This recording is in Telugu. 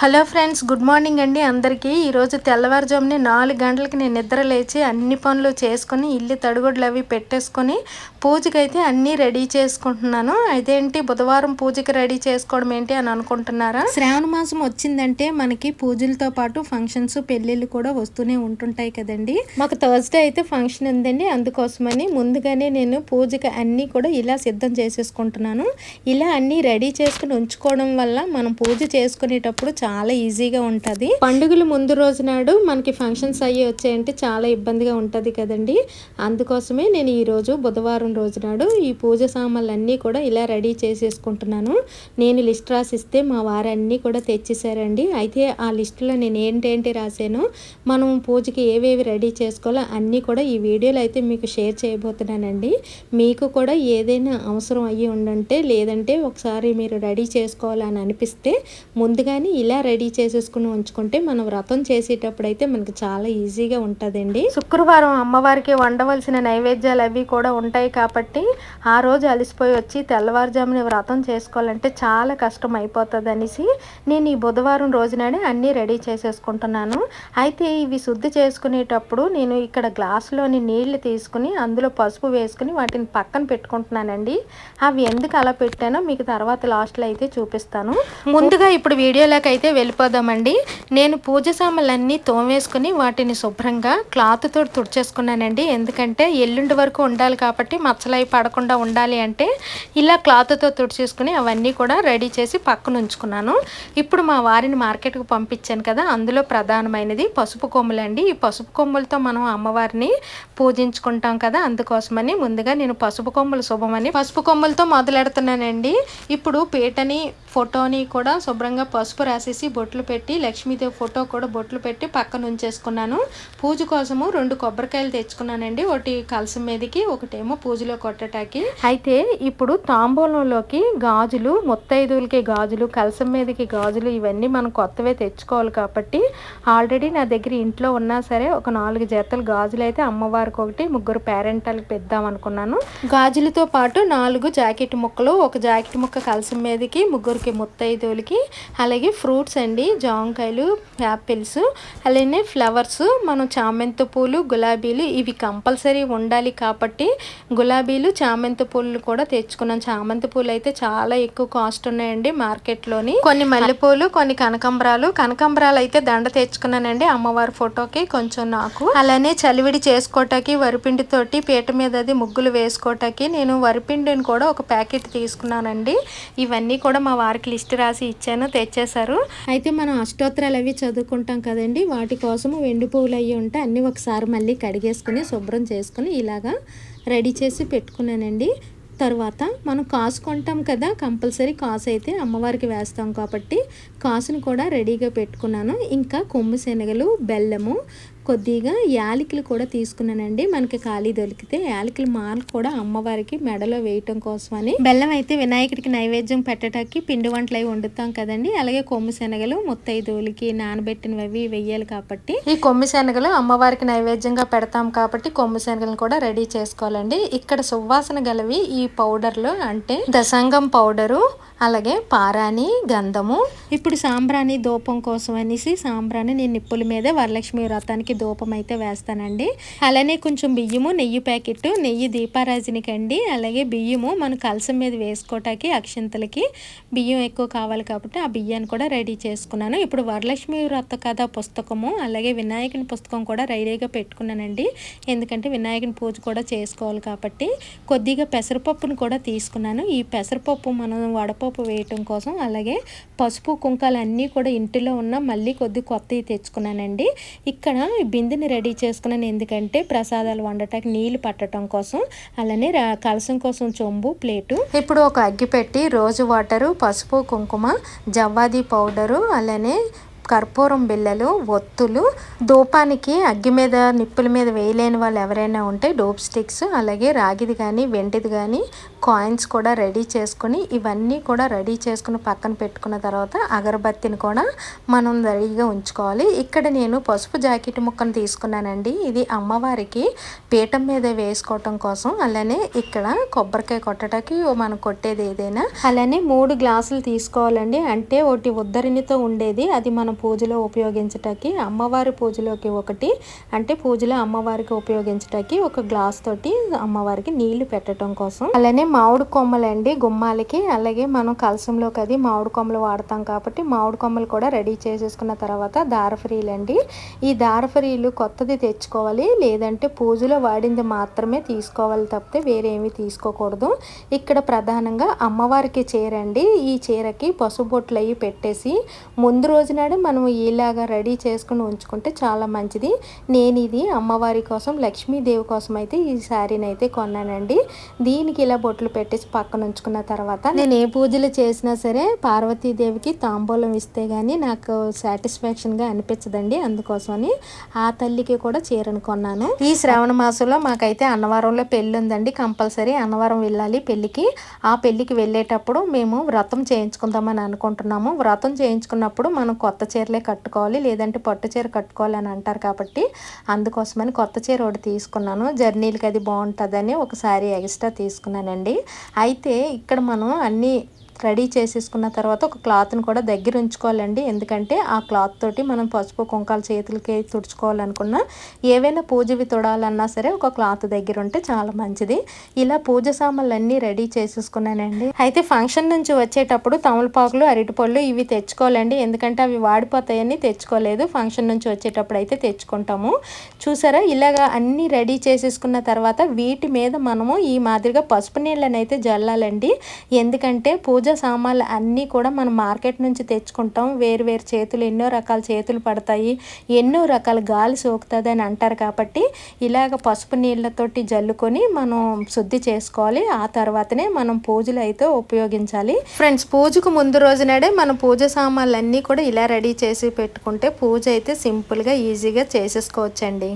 హలో ఫ్రెండ్స్ గుడ్ మార్నింగ్ అండి అందరికీ. ఈరోజు తెల్లవారుజామునే నాలుగు గంటలకి నేను నిద్ర లేచి అన్ని పనులు చేసుకొని ఇల్లు తడుగుడ్లు అవి పెట్టేసుకొని పూజకైతే అన్నీ రెడీ చేసుకుంటున్నాను. అదేంటి బుధవారం పూజకి రెడీ చేసుకోవడం ఏంటి అని అనుకుంటున్నారా? శ్రావణ మాసం వచ్చిందంటే మనకి పూజలతో పాటు ఫంక్షన్స్ పెళ్ళిళ్ళు కూడా వస్తూనే ఉంటుంటాయి కదండి. మాకు థర్స్డే అయితే ఫంక్షన్ ఉందండి. అందుకోసమని ముందుగానే నేను పూజకి అన్నీ కూడా ఇలా సిద్ధం చేసేసుకుంటున్నాను. ఇలా అన్నీ రెడీ చేసుకుని ఉంచుకోవడం వల్ల మనం పూజ చేసుకునేటప్పుడు చాలా ఈజీగా ఉంటుంది. పండుగలు ముందు రోజు నాడు మనకి ఫంక్షన్స్ అయ్యి వచ్చాయంటే చాలా ఇబ్బందిగా ఉంటుంది కదండి. అందుకోసమే నేను ఈరోజు బుధవారం రోజు నాడు ఈ పూజ సామాన్లు అన్నీ కూడా ఇలా రెడీ చేసేసుకుంటున్నాను. నేను లిస్ట్ రాసిస్తే మా వారు అన్నీ కూడా తెచ్చేసారండి. అయితే ఆ లిస్టులో నేను ఏంటేంటి రాసాను మనం పూజకి ఏవేవి రెడీ చేసుకోవాలో అన్నీ కూడా ఈ వీడియోలో అయితే మీకు షేర్ చేయబోతున్నానండి. మీకు కూడా ఏదైనా అవసరం అయ్యి ఉండంటే లేదంటే ఒకసారి మీరు రెడీ చేసుకోవాలని అనిపిస్తే ముందుగానే ఇలా రెడీ చేసేసుకుని ఉంచుకుంటే మనం వ్రతం చేసేటప్పుడు అయితే మనకి చాలా ఈజీగా ఉంటుందండి. శుక్రవారం అమ్మవారికి వండవలసిన నైవేద్యాలు అవి కూడా ఉంటాయి కాబట్టి ఆ రోజు అలసిపోయి వచ్చి తెల్లవారుజామున వ్రతం చేసుకోవాలంటే చాలా కష్టం అయిపోతుంది అనేసి నేను ఈ బుధవారం రోజుననే అన్నీ రెడీ చేసేసుకుంటున్నాను. అయితే ఇవి శుద్ధి చేసుకునేటప్పుడు నేను ఇక్కడ గ్లాసులోని నీళ్ళు తీసుకుని అందులో పసుపు వేసుకుని వాటిని పక్కన పెట్టుకుంటున్నానండి. అవి ఎందుకు అలా పెట్టానో మీకు తర్వాత లాస్ట్లో అయితే చూపిస్తాను. ముందుగా ఇప్పుడు వీడియోలోకి అయితే వెళ్ళిపోదామండి. నేను పూజ సామాన్లన్నీ తోమేసుకుని వాటిని శుభ్రంగా క్లాత్తో తుడిచేసుకున్నానండి. ఎందుకంటే ఎల్లుండి వరకు ఉండాలి కాబట్టి మచ్చలై పడకుండా ఉండాలి అంటే ఇలా క్లాత్తో తుడిచేసుకుని అవన్నీ కూడా రెడీ చేసి పక్కన ఉంచుకున్నాను. ఇప్పుడు మా వారిని మార్కెట్కు పంపించాను కదా అందులో ప్రధానమైనది పసుపు కొమ్ములండి ఈ పసుపు కొమ్ములతో మనం అమ్మవారిని పూజించుకుంటాం కదా అందుకోసమని ముందుగా నేను పసుపు కొమ్ములు శుభమని పసుపు కొమ్ములతో మొదలెడుతున్నానండి. ఇప్పుడు పీటని ఫోటోని కూడా శుభ్రంగా పసుపు రాసి రాసేసి బొట్లు పెట్టి లక్ష్మీదేవి ఫోటో కూడా బొట్లు పెట్టి పక్కన ఉంచేసుకున్నాను. పూజ కోసము రెండు కొబ్బరికాయలు తెచ్చుకున్నానండి. ఒకటి కలసం మీదకి ఒకటేమో పూజలో కొట్టటానికి. అయితే ఇప్పుడు తాంబూలంలోకి గాజులు ముత్తైదువులకి గాజులు కలసం మీదకి గాజులు ఇవన్నీ మనం కొత్తవే తెచ్చుకోవాలి కాబట్టి ఆల్రెడీ నా దగ్గర ఇంట్లో ఉన్నా సరే ఒక నాలుగు జతలు గాజులు అయితే అమ్మవారికి ఒకటి ముగ్గురు పేరెంటాలకు పెద్దాం అనుకున్నాను. గాజులతో పాటు నాలుగు జాకెట్ ముక్కలు ఒక జాకెట్ ముక్క కలసం మీదకి ముగ్గురికి ముత్తైదువులకి అలాగే ఫ్రూట్స్ అండి జాంకాయలు యాపిల్స్ అలానే ఫ్లవర్స్ మనం చామంతి పూలు గులాబీలు ఇవి కంపల్సరీ ఉండాలి కాబట్టి గులాబీలు చామంతి పూలు కూడా తెచ్చుకున్నాం. చామంతి పూలు అయితే చాలా ఎక్కువ కాస్ట్ ఉన్నాయండి మార్కెట్లోని. కొన్ని మల్లెపూలు కొన్ని కనకంబరాలు. కనకంబరాలు అయితే దండ తెచ్చుకున్నానండి అమ్మవారి ఫోటోకి కొంచెం నాకు. అలానే చలివిడి చేసుకోవటానికి వరిపిండితోటి పీట మీద అది ముగ్గులు వేసుకోవటానికి నేను వరిపిండిని కూడా ఒక ప్యాకెట్ తీసుకున్నానండి. ఇవన్నీ కూడా మా వారికి లిస్ట్ రాసి ఇచ్చాను తెచ్చేశారు. అయితే మనం అష్టోత్తరాలు అవి చదువుకుంటాం కదండి. వాటి కోసము వెండి పువ్వులు అవి ఉంటే అన్నీ ఒకసారి మళ్ళీ కడిగేసుకుని శుభ్రం చేసుకుని ఇలాగా రెడీ చేసి పెట్టుకున్నానండి. తర్వాత మనం కాసు కొంటాం కదా కంపల్సరీ కాసు అయితే అమ్మవారికి వేస్తాం కాబట్టి కాసును కూడా రెడీగా పెట్టుకున్నాను. ఇంకా కొమ్ము శనగలు బెల్లము కొద్దిగా యాలకులు కూడా తీసుకున్నానండి. మనకి ఖాళీ దొరికితే యాలకులు మాలు కూడా అమ్మవారికి మెడలో వేయటం కోసమని. బెల్లం అయితే వినాయకుడికి నైవేద్యం పెట్టడానికి పిండి వంటలు అవి వండుతాం కదండి. అలాగే కొమ్ము శనగలు ముత్తైదువులకి నానబెట్టినవి వెయ్యాలి కాబట్టి. ఈ కొమ్ము శనగలు అమ్మవారికి నైవేద్యంగా పెడతాం కాబట్టి కొమ్ము శనగలను కూడా రెడీ చేసుకోవాలండి. ఇక్కడ సువాసన గలవి ఈ పౌడర్లు అంటే దసంగం పౌడరు అలాగే పారాని గంధము. ఇప్పుడు సాంబ్రాణి దూపం కోసం అనేసి సాంబ్రాణి నేను నిప్పుల మీద వరలక్ష్మి వ్రతానికి దూపం అయితే వేస్తానండి. అలానే కొంచెం బియ్యము నెయ్యి ప్యాకెట్ నెయ్యి దీపారాజునికి అండి అలాగే బియ్యము మనం కలసం మీద వేసుకోవటానికి అక్షంతలకి బియ్యం ఎక్కువ కావాలి కాబట్టి ఆ బియ్యాన్ని కూడా రెడీ చేసుకున్నాను. ఇప్పుడు వరలక్ష్మి వ్రత కథ పుస్తకము అలాగే వినాయకుని పుస్తకం కూడా రెడీగా పెట్టుకున్నానండి. ఎందుకంటే వినాయకుని పూజ కూడా చేసుకోవాలి కాబట్టి కొద్దిగా పెసరపప్పును కూడా తీసుకున్నాను. ఈ పెసరపప్పు మనం వడపప్పు వేయటం కోసం అలాగే పసుపు కుంకాలు అన్నీ కూడా ఇంటిలో ఉన్న మళ్ళీ కొద్ది కొత్తవి తెచ్చుకున్నానండి. ఇక్కడ బిందెని రెడీ చేసుకున్నాను. ఎందుకంటే ప్రసాదాలు వండటానికి నీళ్ళు పట్టడం కోసం అలానే కలసం కోసం చొంబు ప్లేటు. ఇప్పుడు ఒక అగ్గి పెట్టి రోజు వాటరు పసుపు కుంకుమ జవ్వాది పౌడరు అలానే కర్పూరం బిళ్ళలు ఒత్తులు. ధూపానికి అగ్గి మీద నిప్పుల మీద వేయలేని వాళ్ళు ఎవరైనా ఉంటే డోప్ స్టిక్స్ అలాగే రాగిది కానీ వెండిది కానీ కాయిన్స్ కూడా రెడీ చేసుకుని ఇవన్నీ కూడా రెడీ చేసుకుని పక్కన పెట్టుకున్న తర్వాత అగరబత్తిని కూడా మనం రెడీగా ఉంచుకోవాలి. ఇక్కడ నేను పసుపు జాకెట్ ముక్కను తీసుకున్నానండి. ఇది అమ్మవారికి పీఠం మీద వేసుకోవటం కోసం. అలానే ఇక్కడ కొబ్బరికాయ కొట్టడానికి మనం కొట్టేది ఏదైనా. అలానే మూడు గ్లాసులు తీసుకోవాలండి. అంటే ఒకటి ఉద్దరినితో ఉండేది. అది మనం పూజలో ఉపయోగించటానికి అమ్మవారి పూజలోకి ఒకటి. అంటే పూజలో అమ్మవారికి ఉపయోగించటానికి ఒక గ్లాస్ తోటి అమ్మవారికి నీళ్ళు పెట్టడం కోసం. అలానే మామిడి కొమ్మలండి గుమ్మాలకి. అలాగే మనం కలసంలోకి అది మామిడి కొమ్మలు వాడతాం కాబట్టి మామిడి కొమ్మలు కూడా రెడీ చేసేసుకున్న తర్వాత దారఫ్రీలండి ఈ దారఫ్రీలు కొత్తది తెచ్చుకోవాలి లేదంటే పూజలో వాడింది మాత్రమే తీసుకోవాలి తప్పితే వేరేమి తీసుకోకూడదు. ఇక్కడ ప్రధానంగా అమ్మవారికి చీర అండి. ఈ చీరకి పసుపు బొట్లు అవి పెట్టేసి ముందు రోజు నాడే మనం ఇలాగా రెడీ చేసుకుని ఉంచుకుంటే చాలా మంచిది. నేను ఇది అమ్మవారి కోసం లక్ష్మీదేవి కోసం అయితే ఈ శారీని అయితే కొన్నానండి. దీనికి ఇలా బొట్లు పెట్టేసి పక్కన ఉంచుకున్న తర్వాత నేను ఏ పూజలు చేసినా సరే పార్వతీదేవికి తాంబూలం ఇస్తే గానీ నాకు సాటిస్ఫాక్షన్గా అనిపించదండి. అందుకోసమని ఆ తల్లికి కూడా చీరను కొన్నాను. ఈ శ్రావణ మాసంలో మాకైతే అన్నవరంలో పెళ్ళి ఉందండి. కంపల్సరీ అన్నవరం వెళ్ళాలి పెళ్ళికి. ఆ పెళ్ళికి వెళ్ళేటప్పుడు మేము వ్రతం చేయించుకుందామని అనుకుంటున్నాము. వ్రతం చేయించుకున్నప్పుడు మనం కొత్త చీరలే కట్టుకోవాలి లేదంటే పట్టు చీర కట్టుకోవాలి అని అంటారు కాబట్టి అందుకోసమని కొత్త చీర ఒకటి తీసుకున్నాను. జర్నీలకి అది బాగుంటుందని ఒకసారి ఎక్స్ట్రా తీసుకున్నానండి. అయితే ఇక్కడ మనం అన్నీ రెడీ చేసేసుకున్న తర్వాత ఒక క్లాత్ని కూడా దగ్గర ఉంచుకోవాలండి. ఎందుకంటే ఆ క్లాత్ తోటి మనం పసుపు కుంకాలు చేతులకి తుడుచుకోవాలనుకున్నా ఏవైనా పూజవి తొడాలన్నా సరే ఒక క్లాత్ దగ్గర ఉంటే చాలా మంచిది. ఇలా పూజ సామాన్లు అన్నీ రెడీ చేసేసుకున్నానండి. అయితే ఫంక్షన్ నుంచి వచ్చేటప్పుడు తమలపాకులు అరటిపళ్ళు ఇవి తెచ్చుకోవాలండి. ఎందుకంటే అవి వాడిపోతాయని తెచ్చుకోలేదు. ఫంక్షన్ నుంచి వచ్చేటప్పుడు అయితే తెచ్చుకుంటాము. చూసారా? ఇలాగా అన్నీ రెడీ చేసేసుకున్న తర్వాత వీటి మీద మనము ఈ మాదిరిగా పసుపు నీళ్ళని అయితే జల్లాలండి. ఎందుకంటే పూజ పూజ సామాన్లు అన్నీ కూడా మనం మార్కెట్ నుంచి తెచ్చుకుంటాం. వేరు వేరు చేతులు ఎన్నో రకాల చేతులు పడతాయి. ఎన్నో రకాల గాలి సోకుతుంది అని అంటారు కాబట్టి ఇలాగ పసుపు నీళ్ళతోటి జల్లుకొని మనం శుద్ధి చేసుకోవాలి. ఆ తర్వాతనే మనం పూజలు అయితే ఉపయోగించాలి. ఫ్రెండ్స్ పూజకు ముందు రోజునాడే మనం పూజ సామాన్లు అన్నీ కూడా ఇలా రెడీ చేసి పెట్టుకుంటే పూజ అయితే సింపుల్గా ఈజీగా చేసేసుకోవచ్చండి.